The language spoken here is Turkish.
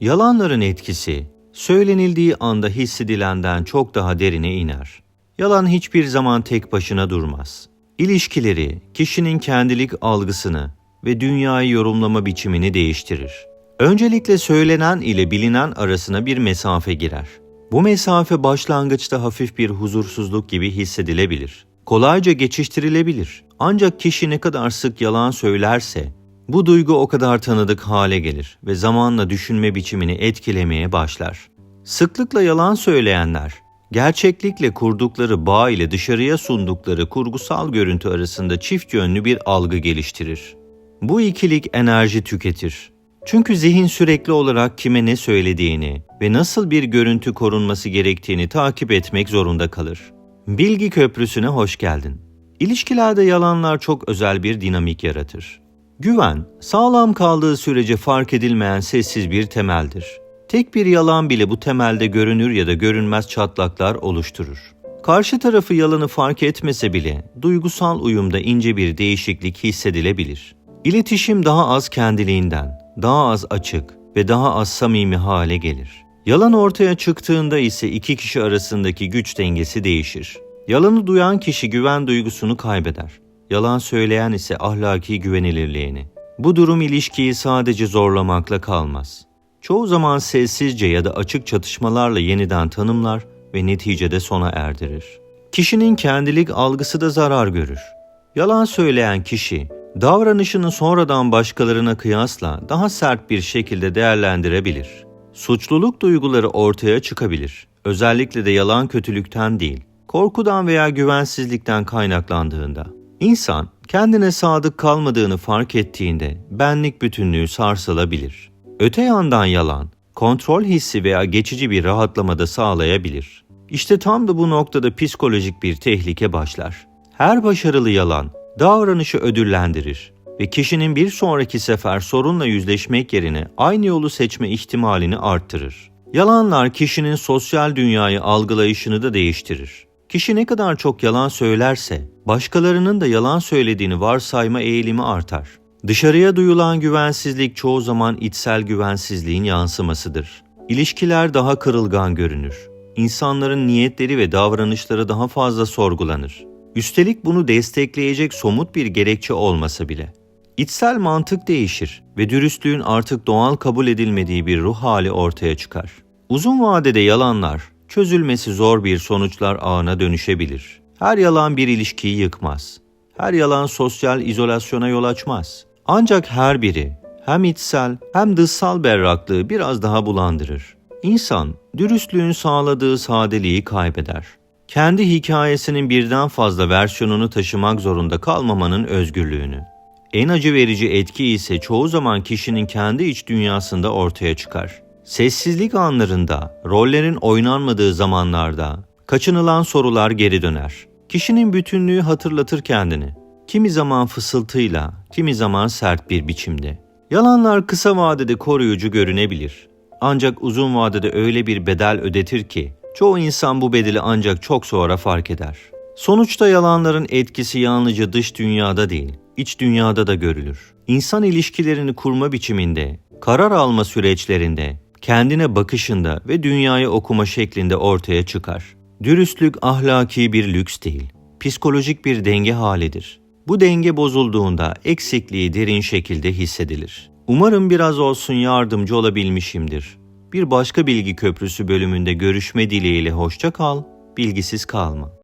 Yalanların etkisi, söylenildiği anda hissedilenden çok daha derine iner. Yalan hiçbir zaman tek başına durmaz. İlişkileri, kişinin kendilik algısını ve dünyayı yorumlama biçimini değiştirir. Öncelikle söylenen ile bilinen arasına bir mesafe girer. Bu mesafe başlangıçta hafif bir huzursuzluk gibi hissedilebilir. Kolayca geçiştirilebilir. Ancak kişi ne kadar sık yalan söylerse bu duygu o kadar tanıdık hale gelir ve zamanla düşünme biçimini etkilemeye başlar. Sıklıkla yalan söyleyenler, gerçeklikle kurdukları bağ ile dışarıya sundukları kurgusal görüntü arasında çift yönlü bir algı geliştirir. Bu ikilik enerji tüketir. Çünkü zihin sürekli olarak kime ne söylediğini ve nasıl bir görüntü korunması gerektiğini takip etmek zorunda kalır. Bilgi köprüsüne hoş geldin. İlişkilerde yalanlar çok özel bir dinamik yaratır. Güven, sağlam kaldığı sürece fark edilmeyen sessiz bir temeldir. Tek bir yalan bile bu temelde görünür ya da görünmez çatlaklar oluşturur. Karşı tarafı yalanı fark etmese bile duygusal uyumda ince bir değişiklik hissedilebilir. İletişim daha az kendiliğinden, daha az açık ve daha az samimi hale gelir. Yalan ortaya çıktığında ise iki kişi arasındaki güç dengesi değişir. Yalanı duyan kişi güven duygusunu kaybeder. Yalan söyleyen ise ahlaki güvenilirliğini. Bu durum ilişkiyi sadece zorlamakla kalmaz. Çoğu zaman sessizce ya da açık çatışmalarla yeniden tanımlar ve neticede sona erdirir. Kişinin kendilik algısı da zarar görür. Yalan söyleyen kişi davranışını sonradan başkalarına kıyasla daha sert bir şekilde değerlendirebilir. Suçluluk duyguları ortaya çıkabilir. Özellikle de yalan kötülükten değil, korkudan veya güvensizlikten kaynaklandığında. İnsan kendine sadık kalmadığını fark ettiğinde benlik bütünlüğü sarsılabilir. Öte yandan yalan, kontrol hissi veya geçici bir rahatlamada sağlayabilir. İşte tam da bu noktada psikolojik bir tehlike başlar. Her başarılı yalan davranışı ödüllendirir ve kişinin bir sonraki sefer sorunla yüzleşmek yerine aynı yolu seçme ihtimalini arttırır. Yalanlar kişinin sosyal dünyayı algılayışını da değiştirir. Kişi ne kadar çok yalan söylerse, başkalarının da yalan söylediğini varsayma eğilimi artar. Dışarıya duyulan güvensizlik çoğu zaman içsel güvensizliğin yansımasıdır. İlişkiler daha kırılgan görünür. İnsanların niyetleri ve davranışları daha fazla sorgulanır. Üstelik bunu destekleyecek somut bir gerekçe olmasa bile. İçsel mantık değişir ve dürüstlüğün artık doğal kabul edilmediği bir ruh hali ortaya çıkar. Uzun vadede yalanlar, çözülmesi zor bir sonuçlar ağına dönüşebilir. Her yalan bir ilişkiyi yıkmaz. Her yalan sosyal izolasyona yol açmaz. Ancak her biri hem içsel hem dışsal berraklığı biraz daha bulandırır. İnsan dürüstlüğün sağladığı sadeliği kaybeder. Kendi hikayesinin birden fazla versiyonunu taşımak zorunda kalmamanın özgürlüğünü. En acı verici etki ise çoğu zaman kişinin kendi iç dünyasında ortaya çıkar. Sessizlik anlarında, rollerin oynanmadığı zamanlarda, kaçınılan sorular geri döner. Kişinin bütünlüğü hatırlatır kendini. Kimi zaman fısıltıyla, kimi zaman sert bir biçimde. Yalanlar kısa vadede koruyucu görünebilir. Ancak uzun vadede öyle bir bedel ödetir ki çoğu insan bu bedeli ancak çok sonra fark eder. Sonuçta yalanların etkisi yalnızca dış dünyada değil, iç dünyada da görülür. İnsan ilişkilerini kurma biçiminde, karar alma süreçlerinde, kendine bakışında ve dünyayı okuma şeklinde ortaya çıkar. Dürüstlük ahlaki bir lüks değil, psikolojik bir denge halidir. Bu denge bozulduğunda eksikliği derin şekilde hissedilir. Umarım biraz olsun yardımcı olabilmişimdir. Bir başka bilgi köprüsü bölümünde görüşme dileğiyle hoşça kal, bilgisiz kalma.